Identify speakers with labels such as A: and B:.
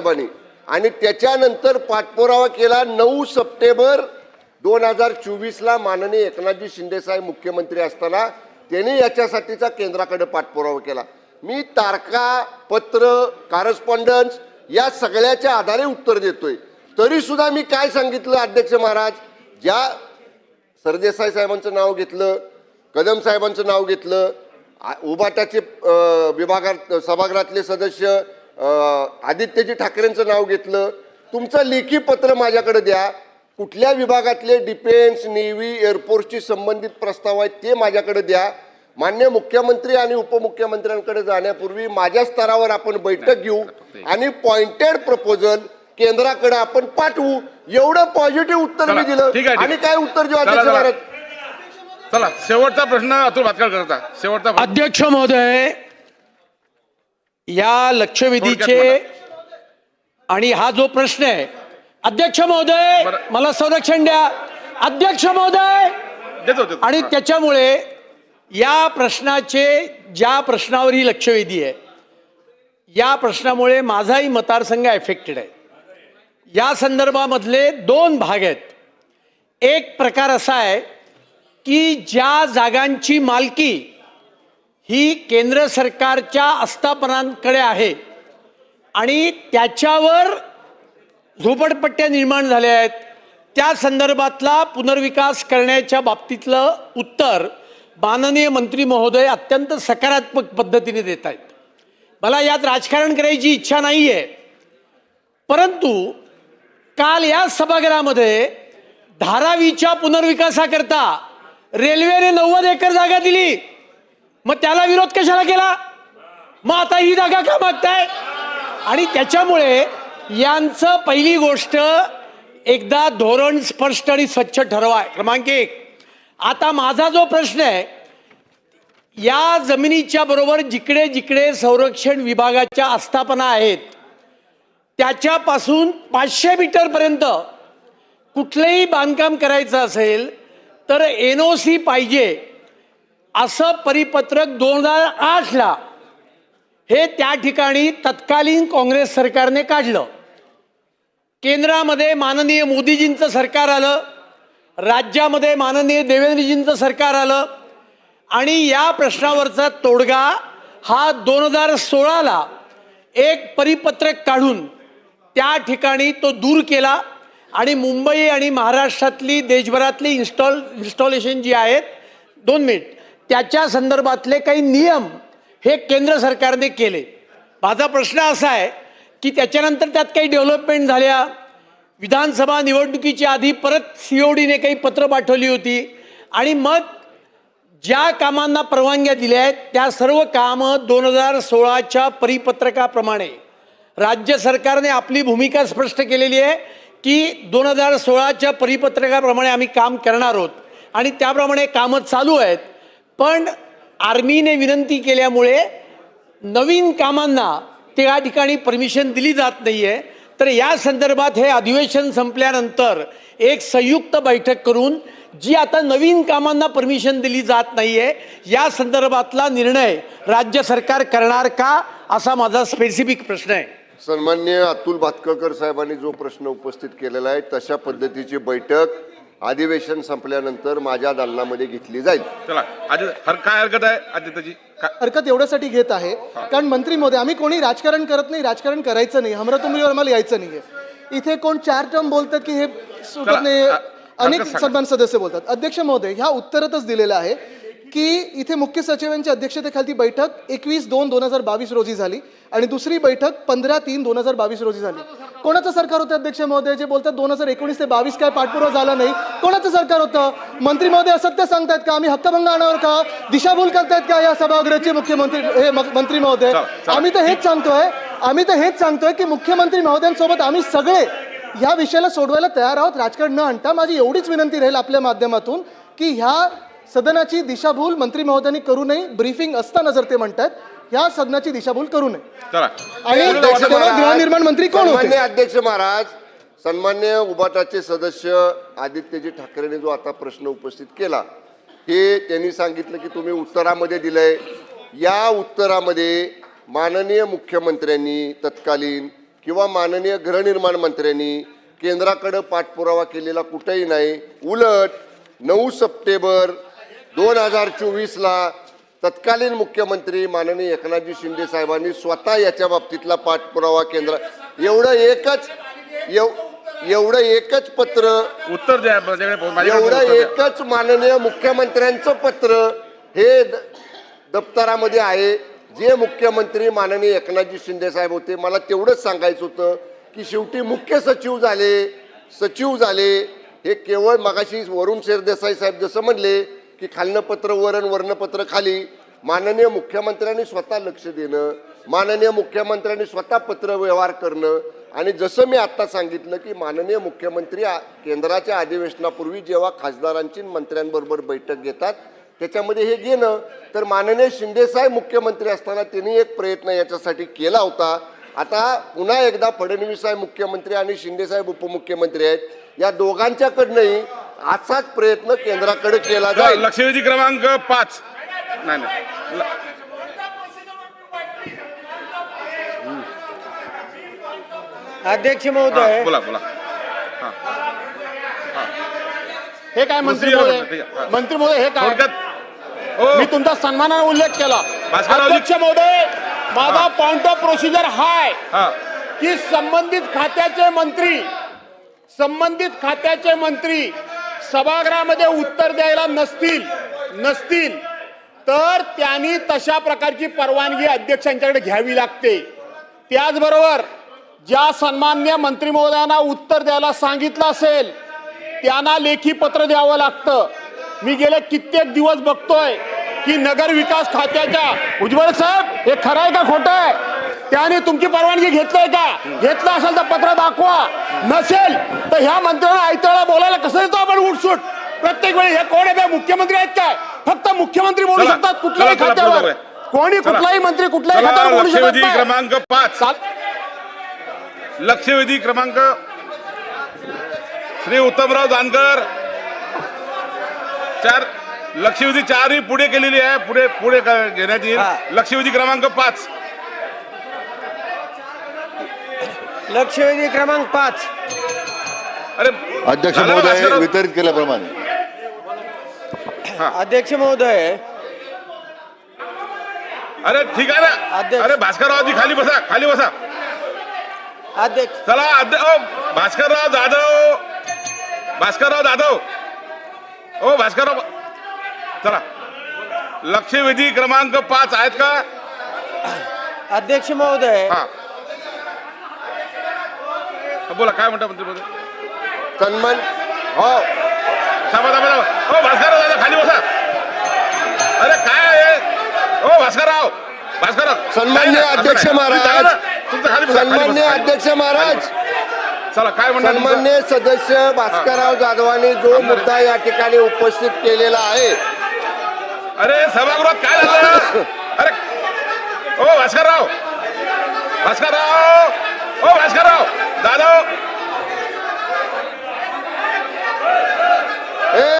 A: साहेबांनी. आणि त्याच्यानंतर पाठपुरावा केला नऊ सप्टेंबर दोन हजार चोवीसला माननीय एकनाथजी शिंदेसाहेब मुख्यमंत्री असताना त्यांनी याच्यासाठीचा केंद्राकडे पाठपुरावा केला. मी तारखा पत्र कारस्पॉन्डन्स या सगळ्याच्या आधारे उत्तर देतोय. तरी सुद्धा मी काय सांगितलं अध्यक्ष महाराज? ज्या सरदेसाई साहेबांचं नाव घेतलं कदम साहेबांचं नाव घेतलं आ- उबाटाचे विभागात सभागृहातले सदस्य आदित्यजी ठाकरेंचं नाव घेतलं. तुमचं लेखी पत्र माझ्याकडे द्या. कुठल्या विभागातले डिफेन्स नेव्ही एअरफोर्सशी संबंधित प्रस्ताव आहेत ते माझ्याकडे द्या. मान्य मुख्यमंत्री आणि उपमुख्यमंत्र्यांकडे जाण्यापूर्वी माझ्या स्तरावर आपण बैठक घेऊ आणि पॉइंटेड प्रपोजल केंद्राकडे आपण पाठवू. एवढं पॉझिटिव्ह उत्तर मी दिलं. आणि. काय उत्तर देऊ
B: चला, शेवटचा प्रश्न अतुल भातकर करता शेवटचा प्रश्न.
C: अध्यक्ष महोदय या लक्षवेधीचे आणि हा जो प्रश्न आहे अध्यक्ष महोदय. मला संरक्षण द्या. अध्यक्ष महोदय! आणि. त्याच्यामुळे या प्रश्नाचे ज्या प्रश्नावर ही लक्षवेधी आहे या प्रश्नामुळे माझाही मतदारसंघ एफेक्टेड आहे. या संदर्भामधले दोन भाग आहेत. एक प्रकार असा आहे की ज्या जागांची मालकी ही केंद्र सरकारच्या आस्थापनांकडे आहे. आणि त्याच्यावर झोपडपट्ट्या निर्माण झाल्या आहेत. त्या संदर्भातला पुनर्विकास करण्याच्या बाबतीतलं उत्तर माननीय मंत्री महोदय अत्यंत सकारात्मक पद्धतीने देत आहेत. मला यात राजकारण करायची इच्छा नाही आहे परंतु काल या सभागृहामध्ये धारावीच्या पुनर्विकासाकरता रेल्वेने नव्वद एकर जागा दिली. मग त्याला विरोध कशाला केला? मग आता ही जागा का मागताय? आणि त्याच्यामुळे यांचं पहिली गोष्ट एकदा धोरण स्पष्ट आणि स्वच्छ ठरवा क्रमांक एक. आता माझा जो प्रश्न आहे या जमिनीच्या बरोबर जिकडे जिकडे संरक्षण विभागाच्या आस्थापना आहेत त्याच्यापासून पाचशे मीटरपर्यंत कुठलंही बांधकाम करायचं असेल तर एन ओ सी पाहिजे असं परिपत्रक दोन हजार आठला हे त्या ठिकाणी तत्कालीन काँग्रेस सरकारने काढलं. केंद्रामध्ये माननीय मोदीजींचं सरकार आलं राज्यामध्ये माननीय देवेंद्रजींचं सरकार आलं आणि या प्रश्नावरचा तोडगा हा दोन हजार सोळाला एक परिपत्रक काढून त्या ठिकाणी तो दूर केला. आणि मुंबई आणि महाराष्ट्रातली देशभरातली इन्स्टॉल इन्स्टॉलेशन जी आहेत दोन मिनिट त्याच्या संदर्भातले काही नियम हे केंद्र सरकारने केले. माझा प्रश्न असा आहे की त्याच्यानंतर त्यात काही डेव्हलपमेंट झाल्या. विधानसभा निवडणुकीच्या आधी परत सी ओ डीने काही पत्र पाठवली होती. आणि मग ज्या कामांना परवानग्या दिल्या आहेत त्या सर्व कामं दोन हजार सोळाच्या परिपत्रकाप्रमाणे. राज्य सरकारने आपली भूमिका स्पष्ट केलेली आहे की दोन हजार सोळाच्या परिपत्रकाप्रमाणे आम्ही काम करणार आहोत. आणि त्याप्रमाणे कामं चालू आहेत. पण आर्मीने विनंती केल्यामुळे नवीन कामांना त्या ठिकाणी परमिशन दिली जात नाही आहे तर या संदर्भात हे अधिवेशन संपल्यानंतर एक संयुक्त बैठक करून जी आता नवीन कामांना परमिशन दिली जात नाही आहे या संदर्भातला निर्णय राज्य सरकार करणार का असा माझा स्पेसिफिक प्रश्न आहे.
A: सन्मान्य अतुल भातकळकर साहेबांनी जो प्रश्न उपस्थित केलेला आहे तशा पद्धतीची बैठक अधिवेशन संपल्यानंतर माझ्या दालनामध्ये घेतली जाईल.
B: चला हर काय हरकत आहे आदित्यजी? काय
D: हरकत एवढ्यासाठी घेत आहे कारण मंत्री महोदय आम्ही कोणी राजकारण करत नाही राजकारण करायचं नाही हमरातुमरीवर आम्हाला यायचं नाहीये. इथे कोण चार टर्म बोलतात की हे सुटत नाही अनेक. सन्मान सदस्य बोलतात. अध्यक्ष महोदय ह्या उत्तरातच दिलेलं आहे. की इथे मुख्य सचिवांच्या अध्यक्षतेखाली बैठक एकवीस दोन दोन हजार बावीस रोजी झाली आणि दुसरी बैठक पंधरा तीन दोन हजार बावीस रोजी झाली. कोणाचं सरकार होतं अध्यक्ष महोदय? जे बोलतात दोन हजार एकोणीस ते बावीस काय पाठपुरावा झाला नाही. कोणाचं सरकार होतं? मंत्री महोदय असत्य सांगतायत का? आम्ही हक्कभंग आणावर का? दिशाभूल करतायत का या सभागृहाचे मुख्यमंत्री हे मंत्री महोदय. आम्ही तर हेच सांगतोय आम्ही तर हेच सांगतोय की मुख्यमंत्री महोदयांसोबत आम्ही सगळे ह्या विषयाला सोडवायला तयार आहोत. राजकारण न आणता माझी एवढीच विनंती राहील आपल्या माध्यमातून की ह्या सदनाची दिशाभूल मंत्री महोदयांनी करू नये. ब्रीफिंग असताना जर ते म्हणतात ह्या सदनाची दिशाभूल करू नये.
B: चला.
D: आणि तेव्हा गृहनिर्माण मंत्री कोण
A: सन्मान्य
D: होते
A: अध्यक्ष महाराज सन्मान्य उबाटाचे सदस्य आदित्यजी ठाकरेने जो आता प्रश्न उपस्थित केला हे त्यांनी सांगितलं की तुम्ही उत्तरामध्ये दिलंय. या उत्तरामध्ये माननीय मुख्यमंत्र्यांनी तत्कालीन किंवा माननीय गृहनिर्माण मंत्र्यांनी केंद्राकडे पाठपुरावा केलेला कुठेही नाही. उलट नऊ सप्टेंबर दोन हजार चोवीसला तत्कालीन मुख्यमंत्री माननीय एकनाथजी शिंदे साहेबांनी स्वतः याच्या बाबतीतला पाठपुरावा केंद्र एवढं एकच एव- एवढं एकच पत्र
B: उत्तर द्या
A: एवढं. एकच माननीय मुख्यमंत्र्यांचं पत्र हे दप्तरामध्ये आहे जे मुख्यमंत्री माननीय एकनाथजी शिंदे साहेब होते मला तेवढंच सांगायचं होतं की शेवटी मुख्य सचिव झाले सचिव झाले हे केवळ मगाशी वरुण सरदेसाई साहेब जसं म्हणले की खालनं पत्र वरण वर्णपत्र खाली. माननीय मुख्यमंत्र्यांनी स्वतः लक्ष देणं माननीय मुख्यमंत्र्यांनी स्वतः पत्र व्यवहार करणं आणि जसं मी आत्ता सांगितलं की माननीय मुख्यमंत्री केंद्राच्या अधिवेशनापूर्वी जेव्हा खासदारांची मंत्र्यांबरोबर बैठक घेतात त्याच्यामध्ये हे घेणं. तर माननीय शिंदेसाहेब मुख्यमंत्री असताना त्यांनी एक प्रयत्न याच्यासाठी केला होता. आता पुन्हा एकदा फडणवीस साहेब मुख्यमंत्री आणि शिंदेसाहेब उपमुख्यमंत्री आहेत. या दोघांच्याकडनंही असाच प्रयत्न केंद्राकडे केला जाईल.
B: लक्षवेधी क्रमांक पाच. नाही
C: अध्यक्ष
B: हा,
C: महोदय
B: बोला बोला.
E: हे. काय मंत्री महोदय. मंत्री महोदय हे काय?
B: हो
E: मी तुमचा सन्मानाने उल्लेख केला. अध्यक्ष महोदय माझा. पॉइंट ऑफ प्रोसिजर हा आहे
B: हा.
E: की संबंधित खात्याचे मंत्री संबंधित खात्याचे मंत्री सभागृहामध्ये उत्तर द्यायला नसतील नसतील तर त्यांनी तशा प्रकारची परवानगी अध्यक्षांच्याकडे घ्यावी लागते. त्याचबरोबर ज्या सन्मान्य मंत्री महोदयांना उत्तर द्यायला सांगितलं असेल त्यांना लेखी पत्र द्यावं लागतं. मी गेले कित्येक दिवस बघतोय की नगर विकास खात्याच्या उज्ज्वल साहेब हे खरं आहे का खोटं आहे? त्याने तुमची परवानगी घेतलंय का? घेतलं असेल तर पत्र दाखवा. नसेल तर ह्या मंत्र्यांना आयत्याला बोलायला कसं देतो आपण उठसूट? प्रत्येक वेळी हे कोण आहे मुख्यमंत्री आहेत काय? फक्त मुख्यमंत्री बोलू
B: चला,
E: शकतात कुठल्याही
B: चला, चला, पुढे
E: खात्यावर. कोणी
B: चला.
E: कुठलाही मंत्री कुठल्याही
B: चला,
E: खात्यावर बोलू शकत
B: लक्षवेधी
E: नाही.
B: क्रमांक पाच.
E: चाल-
B: लक्षवेधी क्रमांक श्री उत्तमराव जानकर. चार लक्षवेधी चार ही पुढे केलेली आहे. पुढे पुढे क- घेण्यात येईल?
C: हा.
B: लक्षवेधी क्रमांक पाच.
C: लक्षवेधी क्रमांक पाच.
B: अरे
F: अध्यक्ष
B: झालं ना,
F: महोदय
B: भास्करराव?
F: वितरित केल्याप्रमाणे.
C: अध्यक्ष महोदय.
B: अरे ठीक आहे ना.
C: अध्यक्ष.
B: अरे भास्कररावजी खाली बसा खाली बसा.
C: अध्यक्ष
B: चला अध्य- ओ, भास्करराव जाधव. भास्करराव जाधव. ओ भास्करराव चला. लक्षवेधी क्रमांक पाच आहेत का?
C: अध्यक्ष महोदय
B: हा. बोला काय म्हणता मंत्री महोदय?
A: सन्मान हो.
B: थांबा थांबा थांबा. ओ भास्करराव दादा खाली बसा. अरे काय आहे? ओ भास्करराव भास्करराव.
A: सन्मान्य
B: काय
A: अध्यक्ष. महाराज.
B: तुम्ही जागा ना. तुमचं खाली बसा, खाली बसा,
A: सन्मान्य
B: बसा.
A: अध्यक्ष महाराज.
B: चला काय म्हणता तुमचं?
A: सन्मान्य सदस्य भास्करराव जाधवांनी जो मुद्दा या ठिकाणी उपस्थित केलेला आहे.
B: अरे सभागृहात काय झालं? अरे ओ भास्करराव. भास्करराव. ओ भास्करराव. जाधव